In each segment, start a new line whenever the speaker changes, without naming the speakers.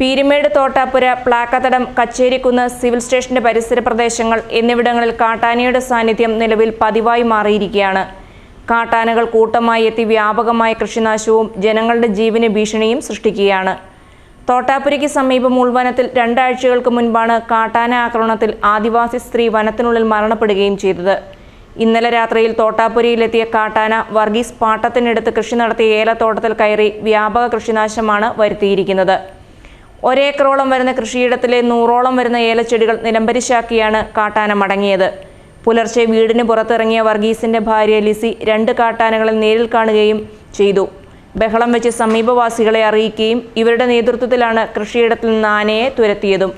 Peermade Thottapura Plakkathadam Kacherikunnu civil സ്റ്റേഷന്റെ പരിസര പ്രദേശങ്ങൾ എന്നിവിടങ്ങളിൽ കാട്ടാനയുടെ സാന്നിധ്യം നിലവിൽ പതിവായി മാറിയിരിക്കുകയാണ്. കാട്ടാനകൾ കൂട്ടമായി എത്തി വ്യാപകമായ കൃഷിനാശവും ജനങ്ങളുടെ ജീവന് ഭീഷണിയും സൃഷ്ടിക്കുകയാണ്. തോട്ടാപ്പുരയ്ക്ക് സമീപം ഉൾവനത്തിൽ രണ്ടാഴ്ചകൾക്ക് മുൻപാണ് കാട്ടാന ആക്രമണത്തിൽ ആദിവാസി സ്ത്രീ വനത്തിനുള്ളിൽ മരണപ്പെടുകയും ചെയ്തത്. ഇന്നലെ രാത്രിയിൽ തോട്ടാപ്പുരയിലെത്തിയ കാട്ടാന വർഗീസ് പാട്ടത്തിനടുത്ത് കൃഷി നടത്തിയ ഏലത്തോട്ടത്തിൽ കയറി വ്യാപക കൃഷിനാശമാണ് വരുത്തിയിരിക്കുന്നത്. ഒരേക്കറോളം വരുന്ന കൃഷിയിടത്തിലെ നൂറോളം വരുന്ന ഏലച്ചെടികൾ നിലംപരിശാക്കിയാണ് കാട്ടാന മടങ്ങിയത് പുലർച്ചെ വീടിന് പുറത്തിറങ്ങിയ വർഗീസിന്റെ ഭാര്യ ലിസി രണ്ട് കാട്ടാനകളെ നേരിൽ കാണുകയും ചെയ്തു. ബഹളം വെച്ച് സമീപവാസികളെ അറിയിക്കുകയും ഇവരുടെ നേതൃത്വത്തിലാണ് കൃഷിയിടത്തിൽ നിന്ന് ആനയെ തുരത്തിയതും.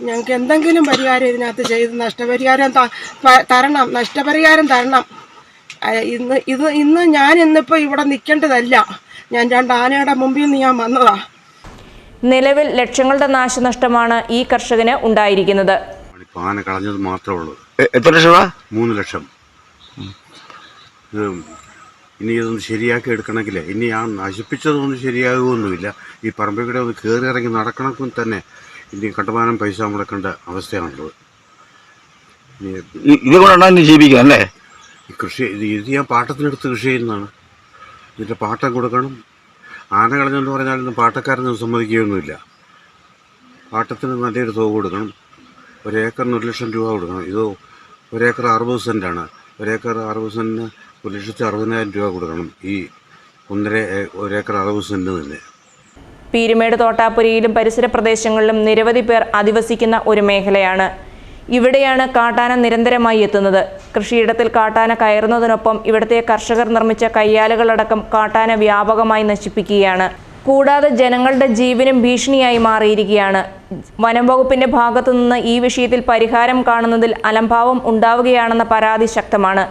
ഞങ്ങൾക്ക് എന്തെങ്കിലും പരിഹാരം ഇതിനകത്ത് ചെയ്ത് നഷ്ടപരിഹാരം തരണം നഷ്ടപരിഹാരം തരണം. ഇന്ന് ഇത് ഇന്ന് ഞാൻ ഇന്നിപ്പോൾ ഇവിടെ നിൽക്കേണ്ടതല്ല. ഞാൻ രണ്ട് ആനയുടെ മുമ്പിൽ നിന്ന് ഞാൻ വന്നതാ.
നിലവിൽ ലക്ഷങ്ങളുടെ നാശനഷ്ടമാണ് ഈ കർഷകന് ഉണ്ടായിരിക്കുന്നത്.
ആന കളഞ്ഞത് മാത്രമേ ഉള്ളൂ.
എത്ര ലക്ഷം
മൂന്ന് ലക്ഷം. ഇത് ഇനി ഇതൊന്ന് ശരിയാക്കി എടുക്കണമെങ്കിൽ ഇനി ആ നശിപ്പിച്ചതൊന്നും ശരിയാകുമൊന്നുമില്ല ഈ പറമ്പിൽ കൂടെ ഒന്ന് കയറി ഇറങ്ങി നടക്കണമെങ്കിൽ തന്നെ ഇനി കണ്ടമാനം പൈസ മുടക്കേണ്ട അവസ്ഥയാണുള്ളത്.
ഇതുകൊണ്ടാണ് ജീവിക്കുന്നത് അല്ലേ?
ഈ കൃഷി ഇത് ഇത് ഞാൻ പാട്ടത്തിനെടുത്ത് കൃഷി ചെയ്യുന്നതാണ്. ഇതിന്റെ പാട്ടം കൊടുക്കണം ആന കളഞ്ഞെന്ന് പറഞ്ഞാലൊന്നും പാട്ടക്കാരനൊന്നും സമ്മതിക്കുകയൊന്നുമില്ല. പാട്ടത്തിന് നല്ലൊരു തുക കൊടുക്കണം. ഒരേക്കറിന് ഒരു ലക്ഷം രൂപ കൊടുക്കണം. ഇത് ഒരേക്കർ അറുപത് സെന്റാണ് ഒരേക്കർ അറുപത് സെന്റിന് ഒരു ലക്ഷത്തി അറുപതിനായിരം രൂപ കൊടുക്കണം. ഈ ഒന്നര ഒരേക്കർ അറുപത് സെന്റ് തന്നെ.
പീരുമേട് തോട്ടാപ്പുരിയിലും പരിസര പ്രദേശങ്ങളിലും നിരവധി പേർ അധിവസിക്കുന്ന ഒരു മേഖലയാണ് ഇവിടെയാണ് കാട്ടാന നിരന്തരമായി എത്തുന്നത്. കൃഷിയിടത്തിൽ കാട്ടാന കയറുന്നതിനൊപ്പം ഇവിടുത്തെ കർഷകർ നിർമ്മിച്ച കയ്യാലുകളടക്കം കാട്ടാന വ്യാപകമായി നശിപ്പിക്കുകയാണ്. കൂടാതെ ജനങ്ങളുടെ ജീവനും ഭീഷണിയായി മാറിയിരിക്കുകയാണ്. വനം വകുപ്പിന്റെ ഭാഗത്തു നിന്ന് ഈ വിഷയത്തിൽ പരിഹാരം കാണുന്നതിൽ അലംഭാവം ഉണ്ടാവുകയാണെന്ന പരാതി ശക്തമാണ്.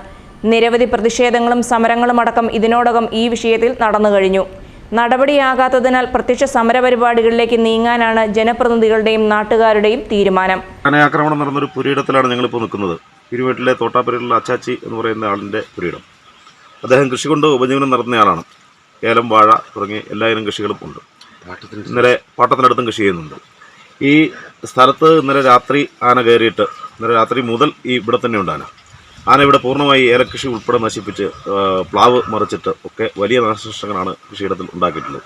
നിരവധി പ്രതിഷേധങ്ങളും സമരങ്ങളും അടക്കം ഇതിനോടകം ഈ വിഷയത്തിൽ നടന്നു കഴിഞ്ഞു നടപടിയാകാത്തതിനാൽ പ്രത്യക്ഷ സമരപരിപാടികളിലേക്ക് നീങ്ങാനാണ് ജനപ്രതിനിധികളുടെയും നാട്ടുകാരുടെയും തീരുമാനം.
ആക്രമണം നടന്നൊരു പുരയിടത്തിലാണ് ഞങ്ങളിപ്പോൾ നിൽക്കുന്നത്. ഇരുവീട്ടിലെ തോട്ടാപ്പുരയിലുള്ള അച്ചാച്ചി എന്ന് പറയുന്ന ആളിന്റെ പുരയിടം. അദ്ദേഹം കൃഷി കൊണ്ട് ഉപജീവനം നടത്തുന്നയാളാണ് ഏലം വാഴ തുടങ്ങി എല്ലായിരം കൃഷികളും ഉണ്ട്.
പാട്ടത്തിന്
ഇന്നലെ പാട്ടത്തിനടുത്തും കൃഷി ചെയ്യുന്നുണ്ട്. ഈ സ്ഥലത്ത് ഇന്നലെ രാത്രി ആന കയറിയിട്ട് ഇന്നലെ രാത്രി മുതൽ ഈ ഇവിടെ തന്നെ ഉണ്ട് ആന ഇവിടെ പൂർണമായി ഏലകൃഷി ഉൾപ്പെടെ നശിപ്പിച്ച് പ്ലാവ് മറിച്ചിട്ട് ഒക്കെ വലിയ നാശനഷ്ടങ്ങളാണ് കൃഷിയിടത്തിൽ ഉണ്ടാക്കിയിട്ടുള്ളത്.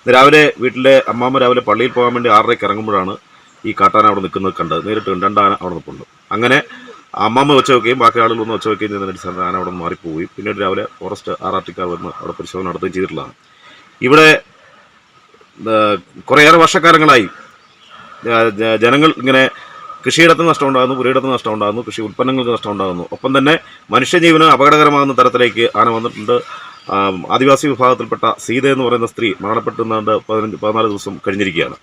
ഇന്ന് രാവിലെ വീട്ടിലെ അമ്മാമ്മ രാവിലെ പള്ളിയിൽ പോകാൻ വേണ്ടി ആറരയ്ക്ക് ഇറങ്ങുമ്പോഴാണ് ഈ കാട്ടാന അവിടെ നിൽക്കുന്നത് കണ്ടത്. നേരിട്ട് രണ്ടാന അവിടെ നിൽപ്പുണ്ട് അങ്ങനെ അമ്മാമ്മ വെച്ച് വെക്കുകയും ബാക്കി ആളുകൾ ഒന്ന് വെച്ച് വെക്കുകയും ചെയ്യുന്ന അടിസ്ഥാനത്തിൽ ആന അവിടെ നിന്ന് മാറിപ്പോവുകയും പിന്നീട് രാവിലെ ഫോറസ്റ്റ് ആർ വന്ന് അവിടെ പരിശോധന നടത്തുകയും ചെയ്തിട്ടുള്ളതാണ്. ഇവിടെ കുറേയേറെ വർഷക്കാലങ്ങളായി ജനങ്ങൾ ഇങ്ങനെ കൃഷിയിടത്ത് നഷ്ടമുണ്ടാകുന്നു പുരയിടത്ത് നഷ്ടമുണ്ടാകുന്നു കൃഷി ഉൽപ്പന്നങ്ങൾക്ക് നഷ്ടമുണ്ടാകുന്നു ഒപ്പം തന്നെ മനുഷ്യജീവന് അപകടകരമാകുന്ന തരത്തിലേക്ക് ആന വന്നിട്ടുണ്ട്. ആദിവാസി വിഭാഗത്തിൽപ്പെട്ട സീത എന്ന് പറയുന്ന സ്ത്രീ മരണപ്പെട്ടുന്നുണ്ട് പതിനഞ്ച് പതിനാല് ദിവസം കഴിഞ്ഞിരിക്കുകയാണ്.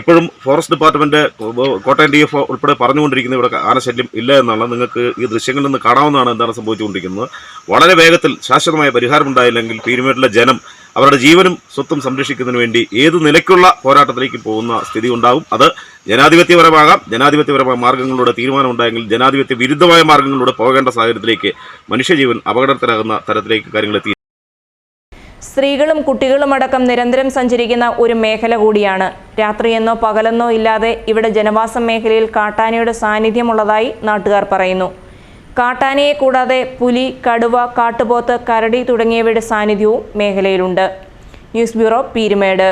ഇപ്പോഴും ഫോറസ്റ്റ് ഡിപ്പാർട്ട്മെന്റ് ഏഹ്, കോട്ടയം ഡി എഫ് ഉൾപ്പെടെ പറഞ്ഞുകൊണ്ടിരിക്കുന്ന ഇവിടെ ആനശല്യം ഇല്ല എന്നാണ് നിങ്ങൾക്ക് ഈ ദൃശ്യങ്ങളിൽ നിന്ന് കാണാവുന്നതാണ് എന്താണ് സംഭവിച്ചുകൊണ്ടിരിക്കുന്നത്. വളരെ വേഗത്തിൽ ശാശ്വതമായ പരിഹാരമുണ്ടായില്ലെങ്കിൽ പീരുമേട്ടിലെ ജനം അവരുടെ ജീവനും സ്വത്തും സംരക്ഷിക്കുന്നതിന് വേണ്ടി ഏത് നിലയ്ക്കുള്ള പോരാട്ടത്തിലേക്ക് പോകുന്ന സ്ഥിതി ഉണ്ടാകും അത് ജനാധിപത്യപരമാകാം. ജനാധിപത്യപരമായ മാർഗങ്ങളിലൂടെ തീരുമാനമുണ്ടായെങ്കിൽ ജനാധിപത്യ വിരുദ്ധമായ മാർഗങ്ങളിലൂടെ പോകേണ്ട സാഹചര്യത്തിലേക്ക് മനുഷ്യജീവൻ അപകടത്തിലാകുന്ന തരത്തിലേക്ക് കാര്യങ്ങൾ എത്തി.
സ്ത്രീകളും കുട്ടികളും അടക്കം നിരന്തരം സഞ്ചരിക്കുന്ന ഒരു മേഖല കൂടിയാണ്. രാത്രിയെന്നോ പകലെന്നോ ഇല്ലാതെ ഇവിടെ ജനവാസം മേഖലയിൽ കാട്ടാനയുടെ സാന്നിധ്യമുള്ളതായി നാട്ടുകാർ പറയുന്നു. കാട്ടാനയെ കൂടാതെ പുലി കടുവ കാട്ടുപോത്ത് കരടി തുടങ്ങിയവയുടെ സാന്നിധ്യവും മേഖലയിലുണ്ട്. News bureau Peerumedu.